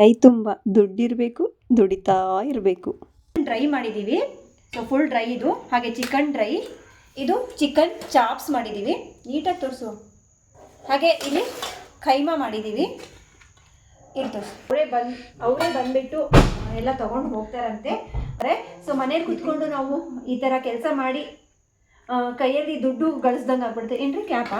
ಕೈ ತುಂಬ ದುಡ್ಡಿರಬೇಕು ದುಡಿತಾ ಇರಬೇಕು. ಡ್ರೈ ಮಾಡಿದ್ದೀವಿ ಸೊ ಫುಲ್ ಡ್ರೈ ಇದು. ಹಾಗೆ ಚಿಕನ್ ಡ್ರೈ ಇದು ಚಿಕನ್ ಚಾಪ್ಸ್ ಮಾಡಿದ್ದೀವಿ ನೀಟಾಗಿ ತೋರಿಸು. ಹಾಗೆ ಇಲ್ಲಿ ಕೈಮಾ ಮಾಡಿದ್ದೀವಿ ಇಲ್ಲಿ ತೋರಿಸು. ಅವರೇ ಬಂದು ಅವರೇ ಬಂದುಬಿಟ್ಟು ಎಲ್ಲ ತೊಗೊಂಡು ಹೋಗ್ತಾರಂತೆ. ಅಂದರೆ ಸೊ ಮನೇಲಿ ಕುತ್ಕೊಂಡು ನಾವು ಈ ಥರ ಕೆಲಸ ಮಾಡಿ ಕೈಯಲ್ಲಿ ದುಡ್ಡು ಗಳಿಸ್ದಂಗೆ ಆಗ್ಬಿಡುತ್ತೆ. ಏನ್ರಿ ಕ್ಯಾಪ?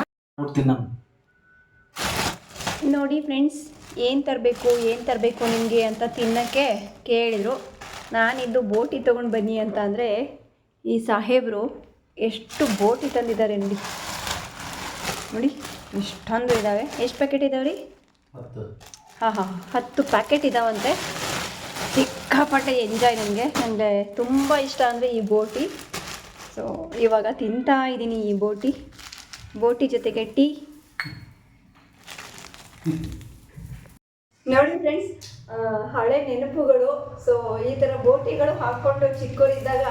ನೋಡಿ ಫ್ರೆಂಡ್ಸ್ ಏನು ತರಬೇಕು ಏನು ತರಬೇಕು ನಿಮಗೆ ಅಂತ ತಿನ್ನೋಕ್ಕೆ ಕೇಳಿದರು. ನಾನಿದ್ದು ಬೋಟಿ ತೊಗೊಂಡು ಬನ್ನಿ ಅಂತ ಅಂದರೆ ಈ ಸಾಹೇಬರು ಎಷ್ಟು ಬೋಟಿ ತಂದಿದ್ದಾರೆ ನೋಡಿ. ನೋಡಿ ಇಷ್ಟೊಂದು ಇದ್ದಾವೆ ಎಷ್ಟು ಪ್ಯಾಕೆಟ್ ಇದಾವೆ ರೀ? ಹಾಂ ಹಾಂ ಹತ್ತು ಪ್ಯಾಕೆಟ್ ಇದ್ದಾವಂತೆ ಸಿಕ್ಕಾಪಟ್ಟೆ ಎಂಜಾಯ್ ನನಗೆ. ನನಗೆ ತುಂಬ ಇಷ್ಟ ಅಂದರೆ ಈ ಬೋಟಿ. ಸೊ ಇವಾಗ ತಿಂತಾ ಇದ್ದೀನಿ ಈ ಬೋಟಿ. ಬೋಟಿ ಜೊತೆಗೆ ಟೀ. ನೋಡಿ ಫ್ರೆಂಡ್ಸ್ ಹಳೆ ನೆನಪುಗಳು ಸೊ ಈ ಥರ ಬೋಟಿಗಳು ಹಾಕ್ಕೊಂಡು ಚಿಕ್ಕವರಿದ್ದಾಗ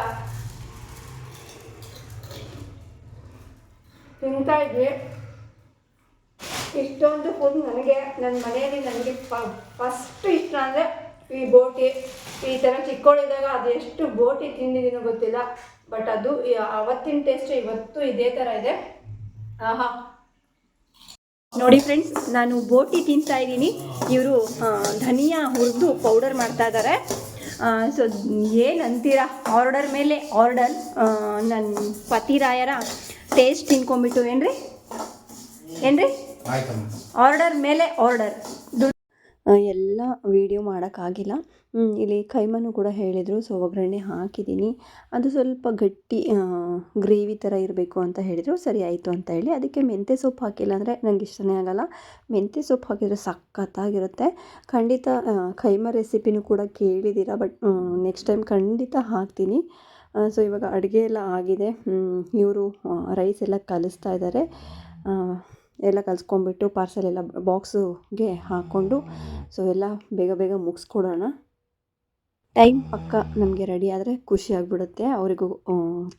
ತಿಂತಾ ಇದ್ವಿ ಇಷ್ಟೊಂದು ಫುಡ್ ನನಗೆ ನನ್ನ ಮನೆಯಲ್ಲಿ ನನಗೆ ಫಸ್ಟ್ ಇಷ್ಟ ಅಂದರೆ ಈ ಬೋಟಿ. ಈ ಥರ ಚಿಕ್ಕವಳಿದ್ದಾಗ ಅದೆಷ್ಟು ಬೋಟಿ ತಿಂದಿದ್ದೀನೋ ಗೊತ್ತಿಲ್ಲ ಬಟ್ ಅದು ಅವತ್ತಿನ ಟೇಸ್ಟ್ ಇವತ್ತು ಇದೇ ಥರ ಇದೆ. ಆಹಾ. ನೋಡಿ ಫ್ರೆಂಡ್ಸ್ ನಾನು ಬೋಟಿ ತಿಂತಾ ಇದ್ದೀನಿ. ಇವರು ಧನಿಯಾ ಹುರಿದು ಪೌಡರ್ ಮಾಡ್ತಾ ಇದ್ದಾರೆ ಸೊ ಏನು ಅಂತೀರಾ ಆರ್ಡರ್ ಮೇಲೆ ಆರ್ಡರ್ ನನ್ನ ಪತಿರಾಯರ ಟೇಸ್ಟ್ ತಿನ್ಕೊಂಬಿಟ್ಟು ಏನ್ರಿ? ಏನ್ರಿ? ಆರ್ಡರ್ ಮೇಲೆ ಆರ್ಡರ್ ಎಲ್ಲ ವೀಡಿಯೋ ಮಾಡೋಕ್ಕಾಗಿಲ್ಲ. ಇಲ್ಲಿ ಕೈಮನು ಕೂಡ ಹೇಳಿದರು ಸೊ ಒಗ್ಗರಣೆ ಹಾಕಿದ್ದೀನಿ. ಅದು ಸ್ವಲ್ಪ ಗಟ್ಟಿ ಗ್ರೇವಿ ಥರ ಇರಬೇಕು ಅಂತ ಹೇಳಿದರು. ಸರಿ ಆಯಿತು ಅಂತ ಹೇಳಿ. ಅದಕ್ಕೆ ಮೆಂತ್ಯ ಸೊಪ್ಪು ಹಾಕಿಲ್ಲ ಅಂದರೆ ನನಗೆ ಇಷ್ಟನೇ ಆಗಲ್ಲ. ಮೆಂತ್ಯ ಸೊಪ್ಪು ಹಾಕಿದರೆ ಸಖತ್ತಾಗಿರುತ್ತೆ. ಖಂಡಿತ ಕೈಮ ರೆಸಿಪಿನೂ ಕೂಡ ಕೇಳಿದ್ದೀರಾ ಬಟ್ ನೆಕ್ಸ್ಟ್ ಟೈಮ್ ಖಂಡಿತ ಹಾಕ್ತೀನಿ. ಸೊ ಇವಾಗ ಅಡುಗೆ ಎಲ್ಲ ಆಗಿದೆ. ಇವರು ರೈಸ್ ಎಲ್ಲ ಕಲಿಸ್ತಾ ಇದ್ದಾರೆ. ಎಲ್ಲ ಕಲ್ಸ್ಕೊಂಡ್ಬಿಟ್ಟು ಪಾರ್ಸೆಲ್ ಎಲ್ಲ ಬಾಕ್ಸುಗೆ ಹಾಕ್ಕೊಂಡು ಸೊ ಎಲ್ಲ ಬೇಗ ಬೇಗ ಮುಗಿಸ್ಕೊಡೋಣ. ಟೈಮ್ ಪಕ್ಕ ನಮಗೆ ರೆಡಿ ಆದರೆ ಖುಷಿ ಆಗಿಬಿಡುತ್ತೆ ಅವರಿಗೂ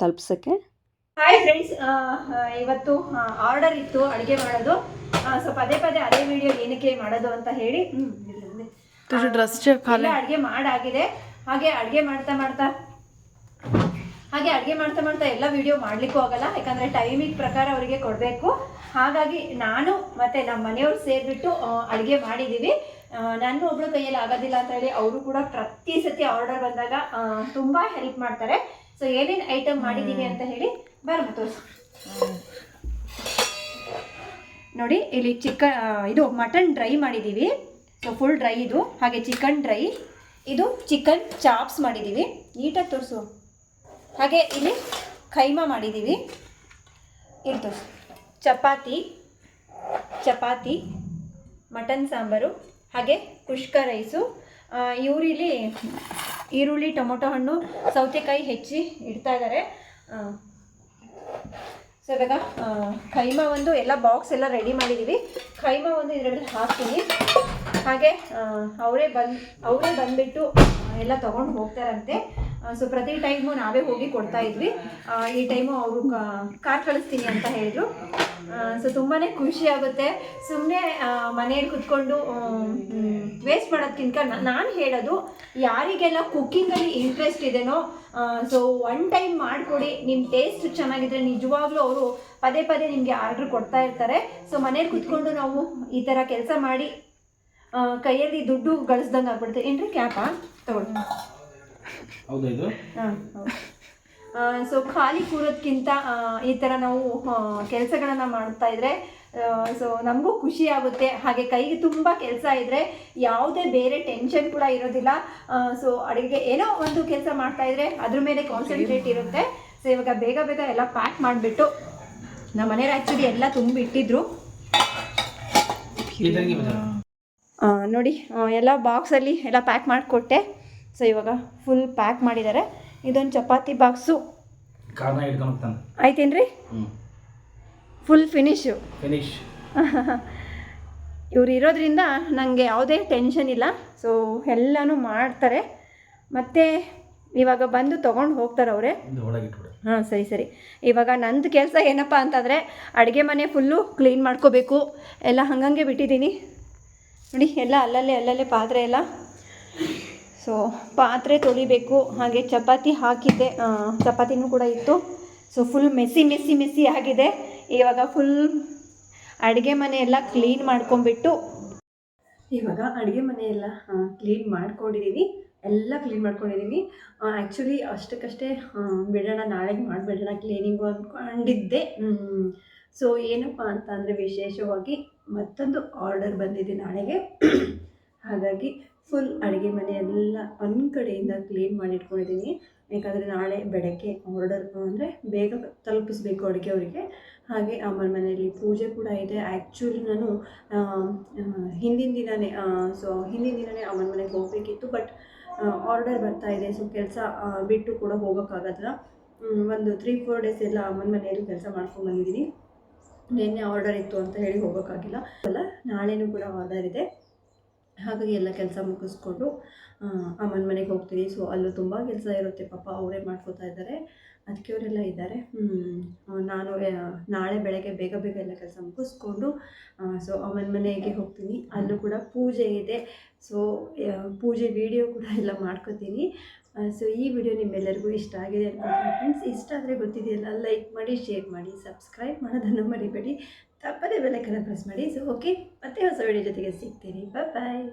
ತಲುಪ್ಸೋಕ್ಕೆ. ಹಾಯ್ ಫ್ರೆಂಡ್ಸ್ ಇವತ್ತು ಆರ್ಡರ್ ಇತ್ತು ಅಡುಗೆ ಮಾಡೋದು. ಸೊ ಪದೇ ಪದೇ ಅದೇ ವಿಡಿಯೋ ಏನಕ್ಕೆ ಮಾಡೋದು ಅಂತ ಹೇಳಿ ಅಡುಗೆ ಮಾಡಾಗಿದೆ. ಹಾಗೆ ಅಡುಗೆ ಮಾಡ್ತಾ ಮಾಡ್ತಾ ಹಾಗೆ ಅಡುಗೆ ಮಾಡ್ತಾ ಮಾಡ್ತಾ ಎಲ್ಲ ವಿಡಿಯೋ ಮಾಡ್ಲಿಕ್ಕೂ ಆಗಲ್ಲ, ಯಾಕಂದರೆ ಟೈಮಿಂಗ್ ಪ್ರಕಾರ ಅವರಿಗೆ ಕೊಡಬೇಕು. ಹಾಗಾಗಿ ನಾನು ಮತ್ತು ನಮ್ಮ ಮನೆಯವರು ಸೇರಿಬಿಟ್ಟು ಅಡುಗೆ ಮಾಡಿದ್ದೀವಿ ನನ್ನ ಒಬ್ಳು ಕೈಯಲ್ಲಿ ಆಗೋದಿಲ್ಲ ಅಂತ ಹೇಳಿ ಅವರು ಕೂಡ ಪ್ರತಿ ಸತಿ ಆರ್ಡರ್ ಬಂದಾಗ ತುಂಬ ಹೆಲ್ಪ್ ಮಾಡ್ತಾರೆ. ಸೊ ಏನೇನು ಐಟಮ್ ಮಾಡಿದ್ದೀವಿ ಅಂತ ಹೇಳಿ ಬರ್ಬೋದು ತೋರಿಸು. ನೋಡಿ, ಇಲ್ಲಿ ಚಿಕನ್ ಇದು ಮಟನ್ ಡ್ರೈ ಮಾಡಿದ್ದೀವಿ ಸೊ ಫುಲ್ ಡ್ರೈ ಇದು. ಹಾಗೆ ಚಿಕನ್ ಡ್ರೈ ಇದು ಚಿಕನ್ ಚಾಪ್ಸ್ ಮಾಡಿದ್ದೀವಿ ನೀಟಾಗಿ ತೋರಿಸು. ಹಾಗೆ ಇಲ್ಲಿ ಕೈಮಾ ಮಾಡಿದ್ದೀವಿ. ಇದು ಚಪಾತಿ ಚಪಾತಿ, ಮಟನ್ ಸಾಂಬಾರು, ಹಾಗೆ ಕುಷ್ಕ ರೈಸು. ಇವರಿಲ್ಲಿ ಈರುಳ್ಳಿ, ಟೊಮೊಟೊ ಹಣ್ಣು, ಸೌತೆಕಾಯಿ ಹೆಚ್ಚಿ ಇಡ್ತಾ ಇದ್ದಾರೆ ಸೊ ಇವಾಗ ಕೈಮಾ ಒಂದು ಎಲ್ಲ ಬಾಕ್ಸ್ ಎಲ್ಲ ರೆಡಿ ಮಾಡಿದ್ದೀವಿ. ಕೈಮಾ ಒಂದು ಇದರಲ್ಲಿ ಹಾಕ್ತೀನಿ. ಹಾಗೆ ಅವರೇ ಬಂದು, ಅವರೇ ಬಂದುಬಿಟ್ಟು ಎಲ್ಲ ತೊಗೊಂಡು ಹೋಗ್ತಾರಂತೆ. ಸೊ ಪ್ರತಿ ಟೈಮು ನಾವೇ ಹೋಗಿ ಕೊಡ್ತಾ ಇದ್ವಿ. ಈ ಟೈಮು ಅವರು ಕಾರ್ ಕಳಿಸ್ತೀನಿ ಅಂತ ಹೇಳಿದ್ರು. ಸೊ ತುಂಬಾ ಖುಷಿ ಆಗುತ್ತೆ. ಸುಮ್ಮನೆ ಮನೆಯಲ್ಲಿ ಕುತ್ಕೊಂಡು ವೇಸ್ಟ್ ಮಾಡೋದ್ಕಿಂತ ನಾನು ಹೇಳೋದು, ಯಾರಿಗೆಲ್ಲ ಕುಕ್ಕಿಂಗಲ್ಲಿ ಇಂಟ್ರೆಸ್ಟ್ ಇದೆನೋ ಸೊ ಒನ್ ಟೈಮ್ ಮಾಡಿಕೊಡಿ ನಿಮ್ಮ ಟೇಸ್ಟ್ ಚೆನ್ನಾಗಿದ್ರೆ ನಿಜವಾಗ್ಲೂ ಅವರು ಪದೇ ಪದೇ ನಿಮಗೆ ಆರ್ಡ್ರ್ ಕೊಡ್ತಾ ಇರ್ತಾರೆ. ಸೊ ಮನೇಲಿ ಕುತ್ಕೊಂಡು ನಾವು ಈ ಥರ ಕೆಲಸ ಮಾಡಿ ಕೈಯಲ್ಲಿ ದುಡ್ಡು ಗಳಿಸ್ದಂಗೆ ಆಗ್ಬಿಡುತ್ತೆ. ಏನ್ರಿ ಕ್ಯಾಪಾ ತಗೊಳ್ಳಿ. ಹೌದಾ ಇದು? ಹಾಂ ಸೊ ಖಾಲಿ ಕೂರೋದ್ಕಿಂತ ಈ ಥರ ನಾವು ಕೆಲಸಗಳನ್ನು ಮಾಡ್ತಾ ಇದ್ರೆ ಸೊ ನಮಗೂ ಖುಷಿ ಆಗುತ್ತೆ. ಹಾಗೆ ಕೈಗೆ ತುಂಬ ಕೆಲಸ ಇದ್ದರೆ ಯಾವುದೇ ಬೇರೆ ಟೆನ್ಷನ್ ಕೂಡ ಇರೋದಿಲ್ಲ. ಸೊ ಅಡುಗೆ ಏನೋ ಒಂದು ಕೆಲಸ ಮಾಡ್ತಾ ಇದ್ರೆ ಅದ್ರ ಮೇಲೆ ಕಾನ್ಸಂಟ್ರೇಟ್ ಇರುತ್ತೆ. ಸೊ ಇವಾಗ ಬೇಗ ಬೇಗ ಎಲ್ಲ ಪ್ಯಾಕ್ ಮಾಡಿಬಿಟ್ಟು ನಮ್ಮ ಮನೆಯವ್ರು ಆ್ಯಕ್ಚುಲಿ ಎಲ್ಲ ತುಂಬಿಟ್ಟಿದ್ರು. ನೋಡಿ ಎಲ್ಲ ಬಾಕ್ಸಲ್ಲಿ ಎಲ್ಲ ಪ್ಯಾಕ್ ಮಾಡಿಕೊಟ್ಟೆ. ಸೊ ಇವಾಗ ಫುಲ್ ಪ್ಯಾಕ್ ಮಾಡಿದ್ದಾರೆ. ಇದೊಂದು ಚಪಾತಿ ಬಾಕ್ಸು. ಆಯ್ತೇನ್ರಿ? ಫುಲ್ ಫಿನಿಶು ಫಿನಿಶ್ ಇವ್ರು ಇರೋದ್ರಿಂದ ನನಗೆ ಯಾವುದೇ ಟೆನ್ಷನ್ ಇಲ್ಲ. ಸೊ ಎಲ್ಲನೂ ಮಾಡ್ತಾರೆ. ಮತ್ತು ಇವಾಗ ಬಂದು ತೊಗೊಂಡು ಹೋಗ್ತಾರೆ ಅವರೇ. ಹಾಂ ಸರಿ ಸರಿ. ಇವಾಗ ನಂದು ಕೆಲಸ ಏನಪ್ಪ ಅಂತಂದರೆ ಅಡುಗೆ ಮನೆ ಫುಲ್ಲು ಕ್ಲೀನ್ ಮಾಡ್ಕೋಬೇಕು. ಎಲ್ಲ ಹಂಗಂಗೆ ಬಿಟ್ಟಿದ್ದೀನಿ. ನೋಡಿ ಎಲ್ಲ ಅಲ್ಲಲ್ಲೇ ಅಲ್ಲಲ್ಲೇ ಪಾತ್ರೆ ಎಲ್ಲ ಸೊ ಪಾತ್ರೆ ತೊಳಿಬೇಕು, ಹಾಗೆ ಚಪಾತಿ ಹಾಕಿದ್ದೆ. ಚಪಾತಿನೂ ಕೂಡ ಇತ್ತು. So full messy messy messy ಆಗಿದೆ. ಇವಾಗ ಫುಲ್ ಅಡುಗೆ ಮನೆಯೆಲ್ಲ ಕ್ಲೀನ್ ಮಾಡ್ಕೊಂಬಿಟ್ಟು ಇವಾಗ ಅಡುಗೆ ಮನೆಯೆಲ್ಲ ಕ್ಲೀನ್ ಮಾಡ್ಕೊಂಡಿದ್ದೀನಿ ಎಲ್ಲ ಕ್ಲೀನ್ ಮಾಡ್ಕೊಂಡಿದ್ದೀನಿ ಆ್ಯಕ್ಚುಲಿ ಅಷ್ಟಕ್ಕಷ್ಟೇ ಬಿಡೋಣ, ನಾಳೆಗೆ ಮಾಡಿಬಿಡೋಣ ಕ್ಲೀನಿಂಗು ಅಂದ್ಕೊಂಡಿದ್ದೆ ಸೊ ಏನಪ್ಪ ಅಂತ ಅಂದರೆ ವಿಶೇಷವಾಗಿ ಮತ್ತೊಂದು ಆರ್ಡರ್ ಬಂದಿದೆ ನಾಳೆಗೆ. ಹಾಗಾಗಿ ಫುಲ್ ಅಡುಗೆ ಮನೆ ಎಲ್ಲ ಒಂದು ಕಡೆಯಿಂದ ಕ್ಲೀನ್ ಮಾಡಿ ಇಟ್ಕೊಂಡಿದ್ದೀನಿ ಯಾಕಂದರೆ ನಾಳೆ ಬೆಳಗ್ಗೆ ಆರ್ಡರ್ ಅಂದರೆ ಬೇಗ ತಲುಪಿಸ್ಬೇಕು ಅಡುಗೆ ಅವರಿಗೆ. ಹಾಗೆ ಅಮ್ಮನ ಮನೆಯಲ್ಲಿ ಪೂಜೆ ಕೂಡ ಇದೆ. ಆ್ಯಕ್ಚುಲಿ ನಾನು ಹಿಂದಿನ ದಿನವೇ ಸೊ ಹಿಂದಿನ ದಿನವೇ ಅಮ್ಮನ ಮನೆಗೆ ಹೋಗಬೇಕಿತ್ತು ಬಟ್ ಆರ್ಡರ್ ಬರ್ತಾ ಇದೆ. ಸೊ ಕೆಲಸ ಬಿಟ್ಟು ಕೂಡ ಹೋಗೋಕ್ಕಾಗಲ್ಲ. ಒಂದು ತ್ರೀ ಫೋರ್ ಡೇಸ್ ಎಲ್ಲ ಅಮ್ಮನ ಮನೆಯಲ್ಲಿ ಕೆಲಸ ಮಾಡ್ಕೊಂಡು ಬಂದಿದ್ದೀನಿ ನಿನ್ನೆ ಆರ್ಡರ್ ಇತ್ತು ಅಂತ ಹೇಳಿ ಹೋಗೋಕ್ಕಾಗಿಲ್ಲ. ಅಲ್ಲ, ನಾಳೆನೂ ಕೂಡ ಆರ್ಡರ್ ಇದೆ. ಹಾಗಾಗಿ ಎಲ್ಲ ಕೆಲಸ ಮುಗಿಸ್ಕೊಂಡು ಅಮ್ಮನ ಮನೆಗೆ ಹೋಗ್ತೀನಿ ಸೊ ಅಲ್ಲೂ ತುಂಬ ಕೆಲಸ ಇರುತ್ತೆ. ಪಾಪ ಅವರೇ ಮಾಡ್ಕೋತಾ ಇದ್ದಾರೆ. ಅದಕ್ಕೆ ಅವರೆಲ್ಲ ಇದ್ದಾರೆ. ನಾನು ನಾಳೆ ಬೆಳಗ್ಗೆ ಬೇಗ ಬೇಗ ಎಲ್ಲ ಕೆಲಸ ಮುಗಿಸ್ಕೊಂಡು ಸೊ ಅಮ್ಮನ ಮನೆಗೆ ಹೋಗ್ತೀನಿ. ಅಲ್ಲೂ ಕೂಡ ಪೂಜೆ ಇದೆ. ಸೊ ಪೂಜೆ ವಿಡಿಯೋ ಕೂಡ ಎಲ್ಲ ಮಾಡ್ಕೋತೀನಿ. ಸೊ ಈ ವಿಡಿಯೋ ನಿಮ್ಮೆಲ್ಲರಿಗೂ ಇಷ್ಟ ಆಗಿದೆ ಅಂತ ಫ್ರೆಂಡ್ಸ್ ಇಷ್ಟ ಆದರೆ ಗೊತ್ತಿದೆಯಲ್ಲ, ಲೈಕ್ ಮಾಡಿ, ಶೇರ್ ಮಾಡಿ, ಸಬ್ಸ್ಕ್ರೈಬ್ ಮಾಡೋದನ್ನು ಮರಿಬೇಡಿ. ತಪ್ಪದೇ ಬೆಲ್ಲಕ್ಕನ್ನು ಪ್ರೆಸ್ ಮಾಡಿ. ಸೊ ಓಕೆ ಮತ್ತೆ ಹೊಸ ವಿಡಿಯೋ ಜೊತೆಗೆ ಸಿಗ್ತೀನಿ. ಬಾಯ್